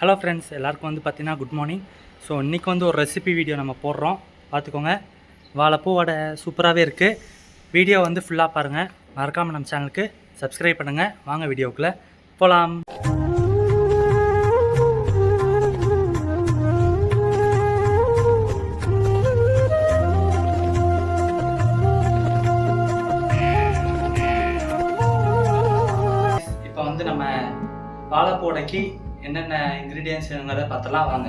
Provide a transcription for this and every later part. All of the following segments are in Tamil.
ஹலோ ஃப்ரெண்ட்ஸ் எல்லாருக்கும் வந்து பார்த்தீங்கன்னா குட் மார்னிங் ஸோ இன்றைக்கி வந்து ஒரு ரெசிபி வீடியோ நம்ம போடுறோம். பார்த்துக்கோங்க. வாழைப்பூ வடை சூப்பராகவே இருக்குது வீடியோ வந்து ஃபுல்லாக பாருங்கள் மறக்காமல் நம்ம சேனலுக்கு சப்ஸ்கிரைப் பண்ணுங்கள் வாங்க வீடியோக்குள்ளே போகலாம் இப்போ வந்து நம்ம வாழைப்பூடைக்கு என்னென்ன இன்க்ரீடியன்ஸ் வேணுங்கிறத பார்த்தலாம் வாங்க.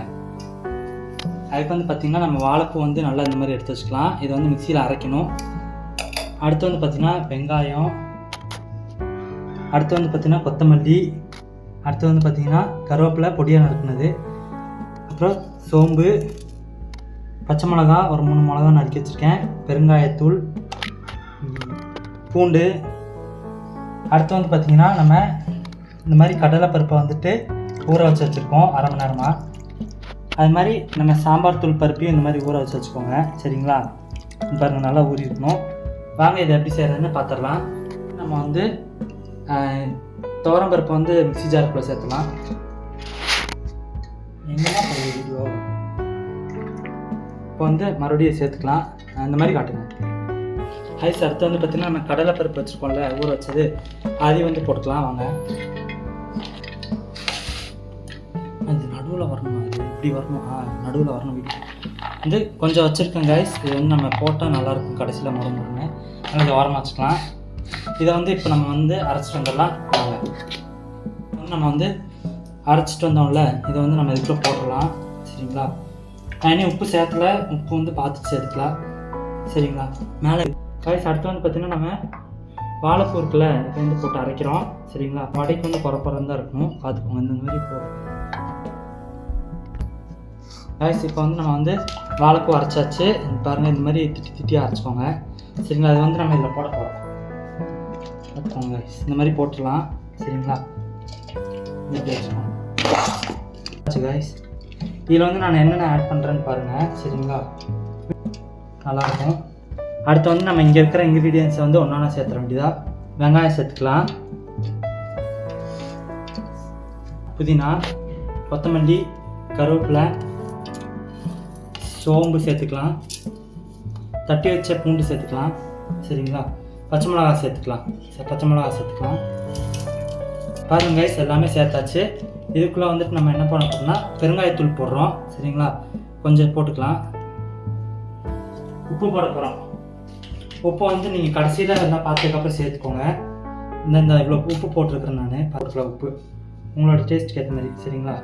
அதுக்கு வந்து பார்த்திங்கன்னா நம்ம வாழைப்பூ வந்து நல்லா இந்த மாதிரி எடுத்து வச்சுக்கலாம். இதை வந்து மிக்சியில் அரைக்கணும். அடுத்து வந்து பார்த்திங்கன்னா வெங்காயம். அடுத்து வந்து பார்த்திங்கன்னா கொத்தமல்லி. அடுத்து வந்து பார்த்திங்கன்னா கருவேப்பிலை பொடியாக நறுக்குனது. அப்புறம் சோம்பு. பச்சை மிளகா ஒரு மூணு மிளகா நறுக்கி வச்சுருக்கேன். பெருங்காயத்தூள். பூண்டு. அடுத்து வந்து பார்த்திங்கன்னா நம்ம இந்த மாதிரி கடலைப்பருப்பை வந்துட்டு ஊற வச்சு வச்சுருக்கோம் அரை மணி நேரமாக அது மாதிரி நம்ம சாம்பார் தூள் பருப்பையும் இந்த மாதிரி ஊற வச்சு வச்சுக்கோங்க சரிங்களா? பாருங்கள் நல்லா ஊறி இருக்கணும். வாங்க இதை எப்படி செய்கிறதுன்னு பார்த்துடலாம் நம்ம வந்து துவரம் பருப்பு வந்து மிக்சி ஜாருக்குள்ளே சேர்த்துலாம். எங்கேனா வீடியோ இப்போ வந்து மறுபடியும் சேர்த்துக்கலாம். இந்த மாதிரி காட்டுங்க. ஹைஸ் அடுத்து வந்து பார்த்திங்கன்னா நம்ம கடலை பருப்பு வச்சுருக்கோம்ல ஊற வச்சது அதையும் வந்து போட்டுக்கலாம் வாங்க. நடுவில் வரணும் அது. இப்படி வரணும்? ஆ நடுவில் வரணும் வந்து கொஞ்சம் வச்சுருக்கேன் கைஸ் இது வந்து நம்ம போட்டால் நல்லாயிருக்கும். கடைசியில் முறை முறைன்னு இதை ஓரமாக வச்சுக்கலாம். இதை வந்து இப்போ நம்ம வந்து அரைச்சிட்டு வந்துடலாம். நம்ம வந்து அரைச்சிட்டு வந்தோம்ல. இதை வந்து நம்ம இதுக்குள்ளே போட்டுடலாம். சரிங்களா? நான் இனி உப்பு சேர்த்துல உப்பு வந்து பார்த்துட்டு சேர்த்துக்கலாம். சரிங்களா? மேலே. கைஸ் அடுத்து வந்து பார்த்திங்கன்னா நம்ம வாழைப்பூ இருக்குல்ல இதை வந்து போட்டு அரைக்கிறோம். சரிங்களா? வடைக்கு வந்து குறப்பறம் தான் இருக்கணும். பார்த்துக்கோங்க. இந்த மாதிரி போகிறோம் கைஸ் இப்போ வந்து நம்ம வந்து வாழைப்பூ அரைச்சாச்சு. பாருங்கள் பாருங்க இந்த மாதிரி திட்டி திட்டி அரைச்சிக்கோங்க. சரிங்களா? அது வந்து நம்ம இதில் போட போகிறோம் பார்த்துக்கோங்க இந்த மாதிரி போட்டுடலாம். சரிங்களா? இப்படி வச்சுக்கோங்க. கைஸ் இதில் வந்து நான் என்னென்ன ஆட் பண்ணுறேன்னு பாருங்கள் சரிங்களா? நல்லாயிருக்கும். அடுத்து வந்து நம்ம இங்கே இருக்கிற இன்க்ரீடியன்ஸை வந்து ஒன்றா சேர்த்துற வேண்டியதா? வெங்காயம் சேர்த்துக்கலாம். புதினா கொத்தமல்லி கருவேப்பிலை சோம்பு சேர்த்துக்கலாம். தட்டி வச்ச பூண்டு சேர்த்துக்கலாம். சரிங்களா? பச்சை மிளகா சேர்த்துக்கலாம். சரி, பச்சை மிளகா சேர்த்துக்கலாம். பாருங்க கைஸ் எல்லாமே சேர்த்தாச்சு. இதுக்குள்ளே வந்துட்டு நம்ம என்ன பண்ண போகிறோம்னா பெருங்காயத்தூள் போடுறோம். சரிங்களா? கொஞ்சம் போட்டுக்கலாம். உப்பு போட போகிறோம் உப்பு வந்து நீங்கள் கடைசியில் எல்லாம் பார்த்ததுக்கப்புறம் சேர்த்துக்கோங்க. இந்த இந்த இவ்வளோ உப்பு போட்டிருக்கிறேன் நான். பார்த்துக்கலாம் உப்பு. உங்களோட டேஸ்ட்டுக்கு ஏற்ற மாதிரி. சரிங்களா?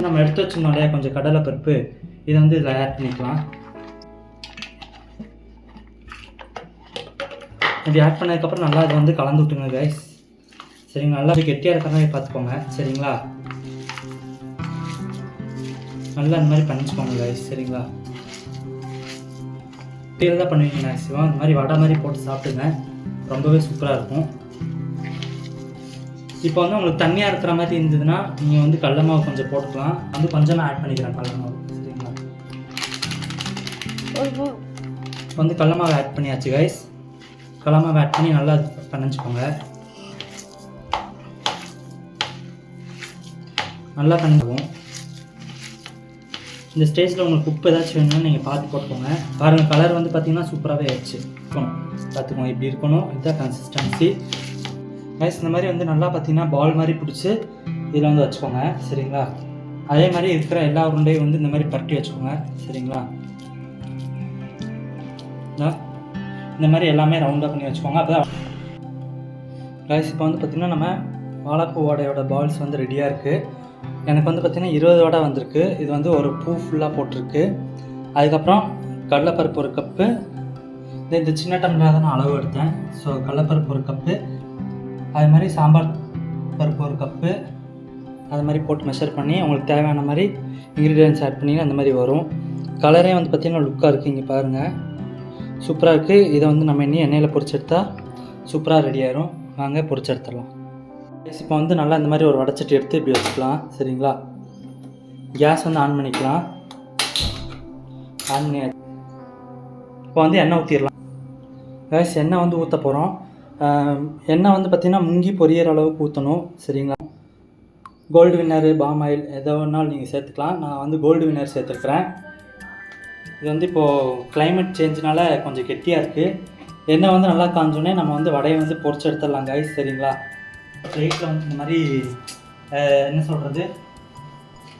நம்ம எடுத்து வச்சிருந்தோம் இல்லையா கொஞ்சம் கடலை பருப்பு இதை வந்து இதில் ஆட் பண்ணிக்கலாம். இப்படி ஆட் பண்ணதுக்கப்புறம் நல்லா இதை வந்து கலந்து விட்டுங்க கைஸ் சரிங்களா நல்லா கெட்டியாக இருக்கிற மாதிரி பார்த்துக்கோங்க சரிங்களா? நல்லா இந்த மாதிரி பண்ணிச்சுக்கோங்க கைஸ் சரிங்களா? இப்படியே தான் பண்ணுவீங்க மேக்ஸிமம் இந்த மாதிரி வடை மாதிரி போட்டு சாப்பிடுங்க. ரொம்பவே சூப்பராக இருக்கும். இப்போ வந்து உங்களுக்கு தண்ணியாக இருக்கிற மாதிரி இருந்ததுன்னா நீங்கள் வந்து கடல மாவு கொஞ்சம் போட்டுக்கலாம். வந்து கொஞ்சமாக ஆட் பண்ணிக்கிறேன் கடல மாவு. இப்போ வந்து கடல மாவு ஆட் பண்ணியாச்சு கைஸ் கடல மாவு ஆட் பண்ணி நல்லா பண்ணிச்சுக்கோங்க நல்லா பண்ணிக்குவோம் இந்த ஸ்டேஜில் உங்களுக்கு உப்பு ஏதாச்சும் வேணும்னா நீங்கள் பார்த்து போட்டுக்கோங்க. பாருங்கள் கலர் வந்து பார்த்தீங்கன்னா சூப்பராகவே ஆயிடுச்சு. இருக்கணும். பார்த்துக்கோங்க இப்படி இருக்கணும். இதுதான் கன்சிஸ்டன்சி கைஸ் இந்த மாதிரி வந்து நல்லா பார்த்தீங்கன்னா பால் மாதிரி பிடிச்சி இதில் வந்து வச்சுக்கோங்க. சரிங்களா? அதே மாதிரி இருக்கிற எல்லா உருண்டையும் வந்து இந்த மாதிரி பரட்டி வச்சுக்கோங்க. சரிங்களா? இந்த மாதிரி எல்லாமே ரவுண்டாக பண்ணி வச்சுக்கோங்க. அப்போ கைஸ் இப்போ வந்து பார்த்திங்கன்னா நம்ம வாழைப்பூ வடையோட பால்ஸ் வந்து ரெடியாக இருக்குது எனக்கு வந்து பார்த்திங்கன்னா இருபது வடை வந்திருக்கு. இது வந்து ஒரு பூ ஃபுல்லாக போட்டிருக்கு. அதுக்கப்புறம் கடலைப்பருப்பு ஒரு கப்பு இந்த இந்த சின்ன டம்ளர் தான் நான் அளவு எடுத்தேன். ஸோ கடலைப்பருப்பு ஒரு கப்பு அது மாதிரி சாம்பார் பருப்பு ஒரு கப்பு அது மாதிரி போட்டு மெஷர் பண்ணி உங்களுக்கு தேவையான மாதிரி இன்க்ரீடியன்ஸ் ஆட் பண்ணி அந்த மாதிரி வரும். கலரே வந்து பார்த்திங்கன்னா லுக்காக இருக்குது இங்கே பாருங்கள் சூப்பராக இருக்குது இதை வந்து நம்ம இன்னும் எண்ணெயில் பொறிச்செடுத்தா சூப்பராக ரெடி ஆயிரும். வாங்க பொறிச்செடுத்துடலாம் இப்போ வந்து நல்லா இந்த மாதிரி ஒரு வடச்சட்டி எடுத்து இப்படி வச்சுக்கலாம். சரிங்களா? கேஸ் வந்து ஆன் பண்ணிக்கலாம். ஆன் பண்ணி இப்போ வந்து எண்ணெய் ஊற்றிடலாம் கேஸ் எண்ணெய் வந்து ஊற்ற போகிறோம் எண்ணெய் வந்து பார்த்திங்கன்னா முங்கி பொரியற அளவுக்கு ஊற்றணும் சரிங்களா? கோல்டு வின்னரு பாம் ஆயில் எதோ ஒன்றாலும் நீங்கள் சேர்த்துக்கலாம். நான் வந்து கோல்டு வின்னர் சேர்த்துருக்குறேன். இது வந்து இப்போது கிளைமேட் சேஞ்சினால் கொஞ்சம் கெட்டியாக இருக்குது எண்ணெய் வந்து நல்லா காஞ்சோடனே நம்ம வந்து வடையை வந்து பொறிச்சு எடுத்துடலாம் கைஸ் சரிங்களா? பிளேட்டில் வந்து இந்த மாதிரி என்ன சொல்கிறது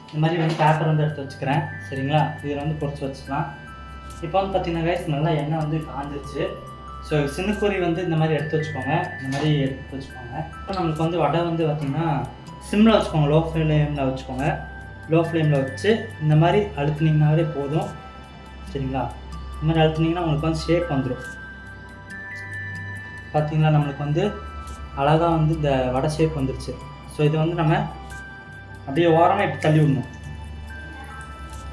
இந்த மாதிரி வந்து பேப்பர் வந்து எடுத்து வச்சுக்கிறேன். சரிங்களா? இதில் வந்து பொரிச்சு வச்சுக்கலாம். இப்போ வந்து பார்த்தீங்கன்னா கைஸ் நல்லா எண்ணெய் வந்து காஞ்சிருச்சு. ஸோ சின்னக்கூரி வந்து இந்த மாதிரி எடுத்து வச்சுக்கோங்க. இந்த மாதிரி எடுத்து வச்சுக்கோங்க. இப்போ நம்மளுக்கு வந்து வடை வந்து பார்த்திங்கன்னா சிம்மில் வச்சுக்கோங்க. லோ ஃப்ளேமில் வச்சுக்கோங்க. லோ ஃப்ளேமில் வச்சு இந்த மாதிரி அழுத்துனீங்கனாலே போதும். சரிங்களா? இந்த மாதிரி அழுத்துனீங்கன்னா உங்களுக்கு வந்து ஷேப் வந்துடும் பார்த்தீங்களா நம்மளுக்கு வந்து அழகாக வந்து இந்த வடை ஷேப் வந்துருச்சு. ஸோ இதை வந்து நம்ம அப்படியே ஓரமாக இப்படி தள்ளி விடணும்.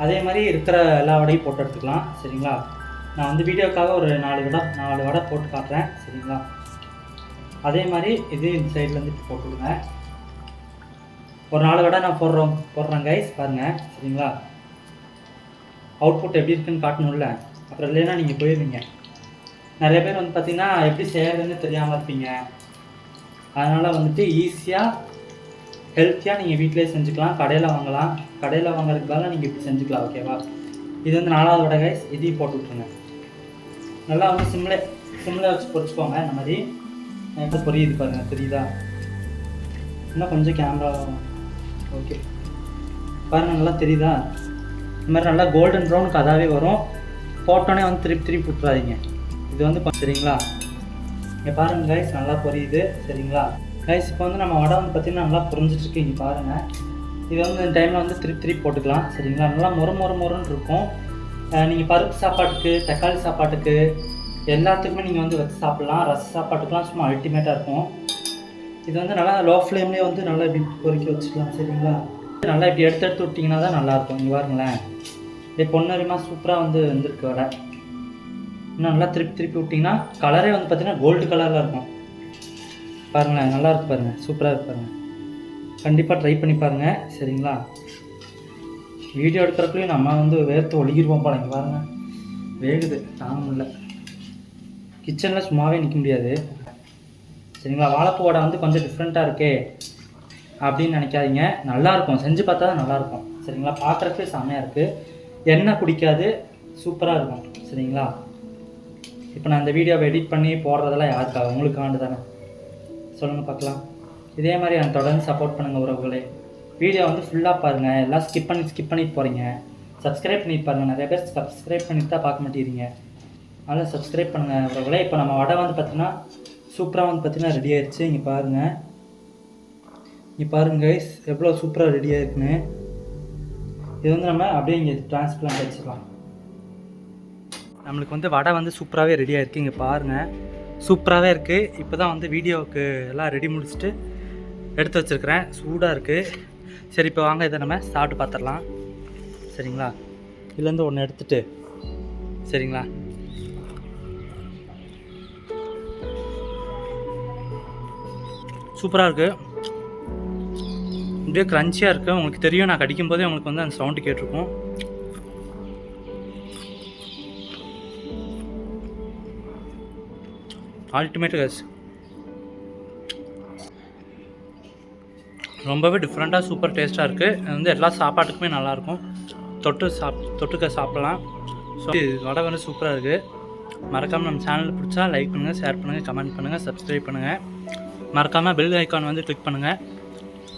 அதே மாதிரி இருக்கிற எல்லா வடையும் போட்டு எடுத்துக்கலாம். சரிங்களா? நான் வந்து வீடியோக்காக ஒரு நாலு வடை நாலு வடை போட்டு காட்டுறேன். சரிங்களா? அதே மாதிரி இது இந்த சைட்லேருந்து இப்போ போட்டு விடுங்க ஒரு நாலு வடை நான் போடுறோம் போடுறேன் கைஸ் பாருங்கள் சரிங்களா? அவுட்புட் எப்படி இருக்குன்னு காட்டணும்ல. அப்புறம் இல்லைன்னா நீங்கள் போயிடுவீங்க நிறைய பேர் வந்து பார்த்தீங்கன்னா எப்படி செய்யறதுன்னு தெரியாமல் இருப்பீங்க. அதனால் வந்துட்டு ஈஸியாக ஹெல்த்தியாக நீங்கள் வீட்டிலே செஞ்சுக்கலாம் கடையில் வாங்கலாம். கடையில் வாங்குறதுக்கு பதிலாக நீங்கள் இப்படி செஞ்சுக்கலாம் ஓகேவா இது வந்து நாலாவது வடை கைஸ் இதையும் போட்டு விட்ருங்க நல்லா வந்து சிம்லே சிம்மில் வச்சு பொறிச்சுக்கோங்க இந்த மாதிரி. இப்போ புரியுது பாருங்கள் தெரியுதா? இன்னும் கொஞ்சம் கேமரா ஓகே பாருங்கள் நல்லா தெரியுதா? இந்த மாதிரி நல்லா கோல்டன் ப்ரௌன் அதாவே வரும். போட்டோன்னே வந்து திருப்பி திருப்பி விட்டுறாதீங்க இது வந்து சரிங்களா? இங்கே பாருங்கள் கைஸ் நல்லா புரியுது. சரிங்களா? கைஸ் இப்போ வந்து நம்ம வடை வந்து பார்த்திங்கன்னா நல்லா புரிஞ்சிட்ருக்கு. இங்கே பாருங்கள் இது வந்து இந்த டைமில் வந்து திருப்பி திருப்பி போட்டுக்கலாம். சரிங்களா? நல்லா முற முற முறன்னு இருக்கும். நீங்கள் பருப்பு சாப்பாட்டுக்கு தக்காளி சாப்பாட்டுக்கு எல்லாத்துக்குமே நீங்கள் வந்து வச்சு சாப்பிட்லாம். ரச சாப்பாட்டுக்குலாம் சும்மா அல்டிமேட்டாக இருக்கும். இது வந்து நல்லா லோ ஃப்ளேம்லேயே வந்து நல்லா இப்படி பொறுக்கி வச்சுக்கலாம். சரிங்களா? நல்லா இப்படி எடுத்து எடுத்து விட்டிங்கன்னா தான் நல்லாயிருக்கும். இங்கே பாருங்களேன். இப்படி பொன்னரிமா சூப்பராக வந்து வந்திருக்கு வடை. இன்னும் நல்லா திருப்பி திருப்பி விட்டிங்கன்னா கலரே வந்து பார்த்தீங்கன்னா கோல்டு கலரில் இருக்கும். பாருங்களேன் நல்லா இருக்கு பாருங்கள் சூப்பராக இருக்கு பாருங்கள் கண்டிப்பாக ட்ரை பண்ணி பாருங்கள் சரிங்களா? வீடியோ எடுக்கிறக்குள்ளேயும் நம்ம வந்து வேர்த்து ஒழுகிருவோம் போல இங்கே பாருங்கள் வேகுது தாங்க முடியல. கிச்சனில் சும்மாவே நிற்க முடியாது. சரிங்களா? வாழைப்பூ வடை வந்து கொஞ்சம் டிஃப்ரெண்ட்டாக இருக்கே. அப்படின்னு நினைக்காதீங்க. நல்லாயிருக்கும். செஞ்சு பார்த்தா தான் நல்லாயிருக்கும். சரிங்களா? பார்க்குறதுக்கு செம்மையாக இருக்குது எண்ணெய் குடிக்காது. சூப்பராக இருக்கும். சரிங்களா? இப்போ நான் இந்த வீடியோவை எடிட் பண்ணி போடுறதெல்லாம் யாருக்காக உங்களுக்காண்டு தானே. சொல்லுங்கள் பார்க்கலாம். இதே மாதிரி நான் தொடர்ந்து சப்போர்ட் பண்ணுங்கள் உறவுகளே. வீடியோ வந்து ஃபுல்லாக பாருங்கள் எல்லாம் ஸ்கிப் பண்ணி ஸ்கிப் பண்ணிட்டு போகிறீங்க சப்ஸ்கிரைப் பண்ணிட்டு பாருங்கள் நிறைய பேர் சப்ஸ்கிரைப் பண்ணிட்டு தான் பார்க்க மாட்டேங்கிறீங்க. அதனால் சப்ஸ்கிரைப் பண்ணுங்கள் உறவுகளே. இப்போ நம்ம வடை வந்து பார்த்திங்கன்னா சூப்பராக வந்து பார்த்தீங்கன்னா ரெடி ஆயிடுச்சு இங்கே பாருங்கள் இங்கே பாருங்க கைஸ் எவ்வளோ சூப்பராக ரெடியாக இருக்குன்னு இது வந்து நம்ம அப்படியே இங்கே டிரான்ஸ்பிளான்ட் வச்சுக்கலாம் நம்மளுக்கு வந்து வடை வந்து சூப்பராகவே ரெடியாக இருக்குது இங்கே பாருங்கள் சூப்பராகவே இருக்குது இப்போ தான் வந்து வீடியோவுக்கு எல்லாம் ரெடி முடிச்சுட்டு எடுத்து வச்சுருக்கிறேன். சூடாக இருக்குது சரி இப்போ வாங்க இதை நம்ம சாப்பிட்டு பார்த்துடலாம் சரிங்களா? இதுலேருந்து ஒன்று எடுத்துட்டு. சரிங்களா? சூப்பராக இருக்குது அப்படியே க்ரன்ச்சியாக இருக்குது உங்களுக்கு தெரியும் நான் கடிக்கும் போதே உங்களுக்கு வந்து அந்த சவுண்டு கேட்டிருக்கும். அல்டிமேட் கஸ் ரொம்பவே டிஃப்ரெண்ட்டாக சூப்பர் டேஸ்ட்டாக இருக்குது இது வந்து எல்லா சாப்பாட்டுக்குமே நல்லாயிருக்கும். தொட்டு சாப் தொட்டுக்க சாப்பிட்லாம். ஸோ வடை வந்து சூப்பராக இருக்குது மறக்காமல் நம்ம சேனல் பிடிச்சா லைக் பண்ணுங்கள் ஷேர் பண்ணுங்கள் கமெண்ட் பண்ணுங்கள் சப்ஸ்கிரைப் பண்ணுங்கள் மறக்காமல் பெல் ஐக்கான் வந்து கிளிக் பண்ணுங்கள்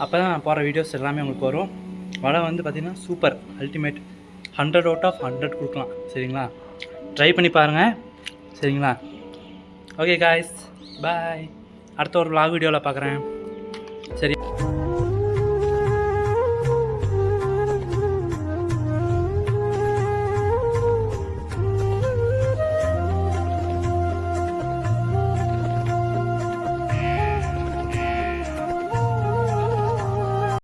அப்போ தான் நான் போகிற வீடியோஸ் எல்லாமே உங்களுக்கு வரும். வடை வந்து பார்த்திங்கன்னா super ultimate hundred out of hundred கொடுக்கலாம் சரிங்களா? ட்ரை பண்ணி பாருங்கள் சரிங்களா? ஓகே காய்ஸ் பாய் அடுத்த ஒரு vlog வீடியோவில் பார்க்குறேன் சரி.